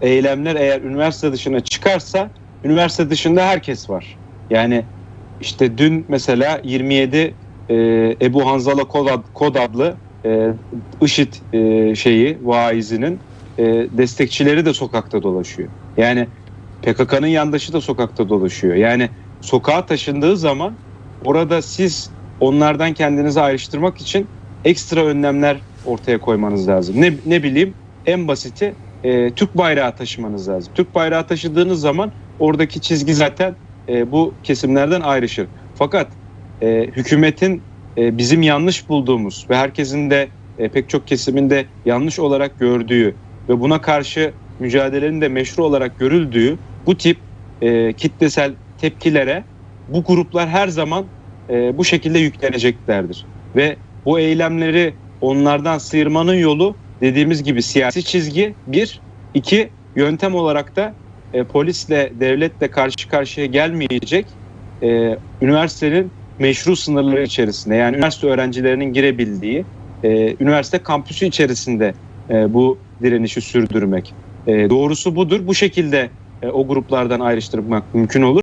eylemler eğer üniversite dışına çıkarsa üniversite dışında herkes var. Yani işte dün mesela 27 e, Ebu Hanzala Kod, ad- Kod adlı e, IŞİD e, şeyi vaizinin e, destekçileri de sokakta dolaşıyor. Yani PKK'nın yandaşı da sokakta dolaşıyor. Yani sokağa taşındığı zaman orada siz onlardan kendinizi ayrıştırmak için ekstra önlemler ortaya koymanız lazım. Ne, ne bileyim en basiti e, Türk bayrağı taşımanız lazım. Türk bayrağı taşıdığınız zaman oradaki çizgi zaten e, bu kesimlerden ayrışır. Fakat e, hükümetin e, bizim yanlış bulduğumuz ve herkesin de e, pek çok kesiminde yanlış olarak gördüğü ve buna karşı mücadelenin de meşru olarak görüldüğü bu tip e, kitlesel tepkilere bu gruplar her zaman e, bu şekilde yükleneceklerdir. Ve bu eylemleri onlardan sıyırmanın yolu dediğimiz gibi siyasi çizgi bir, iki yöntem olarak da e, polisle, devletle karşı karşıya gelmeyecek e, üniversitenin meşru sınırları içerisinde yani üniversite öğrencilerinin girebildiği e, üniversite kampüsü içerisinde e, bu direnişi sürdürmek. E, doğrusu budur. Bu şekilde e, o gruplardan ayrıştırmak mümkün olur.